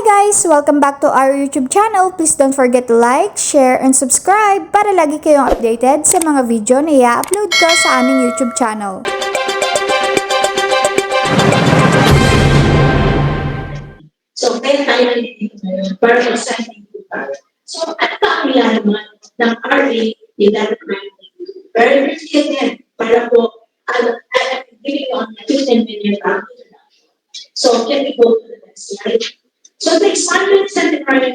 guys! Welcome back to our YouTube channel. Please don't forget to like, share, and subscribe para lagi kayong updated sa mga video na i-upload ko sa aming YouTube channel. So, kaya tayo mag-signing po tayo. So, ano ba ang laman ng RA 1192? Very briefly again, para po, uh, I'm giving you a 15 minute uh. So, can we go to the next slide? So, the expanded centenary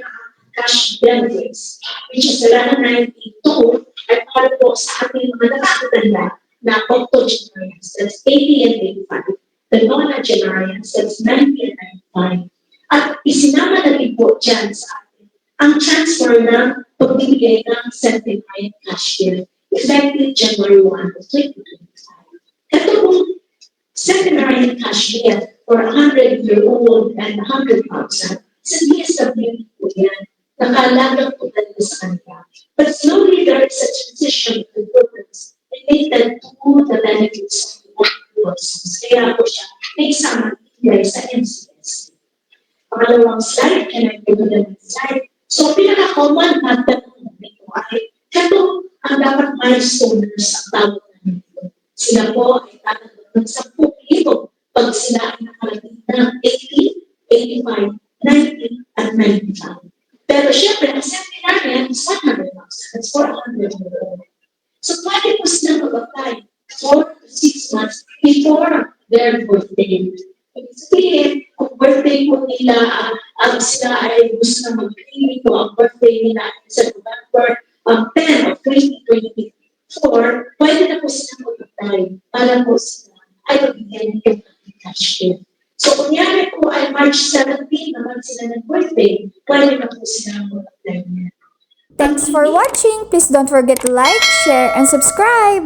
cash benefits, which is 1192, ay para po sa ating mga nakakatanda na octogenarians, that's 80 and 85. The nonagenarians, that's 90 and 95 at isinama na rin po dyan sa atin ang transfer ng pagbibigay ng centenary cash gift effective January 1 of 2025. Ito pong centenary cash gift for 100 year old and 100,000 sa DSW po yan. Nakalagang po talaga sa kanila. But slowly there is a transition to programs related to the benefits of the persons. Kaya po siya naisama sa NCS. Pangalawang slide, can I go to the next slide? So, pinaka-common na tanong nito ay, ito ang dapat milestoners ang tawag namin. Sila po ay tatanggap ng 10,000 pag sila ng 80, 85, 90, at 95. Pero syempre, ang centenarian is 100,000. That's 400 more. So, pwede po sila mag-apply 4 to 6 months before their birthday. Ibig sabihin, kung birthday po nila, ang sila ay gusto na mag-claim ito, ang birthday nila sa November um, 10 of 2024, pwede na po sila mag-apply para po sila ay magbigyan ng cash gift. Kunyari po ay March 17 naman sila ng birthday, pwede na po sila mag-apply niya. Thanks for watching! Please don't forget to like, share, and subscribe!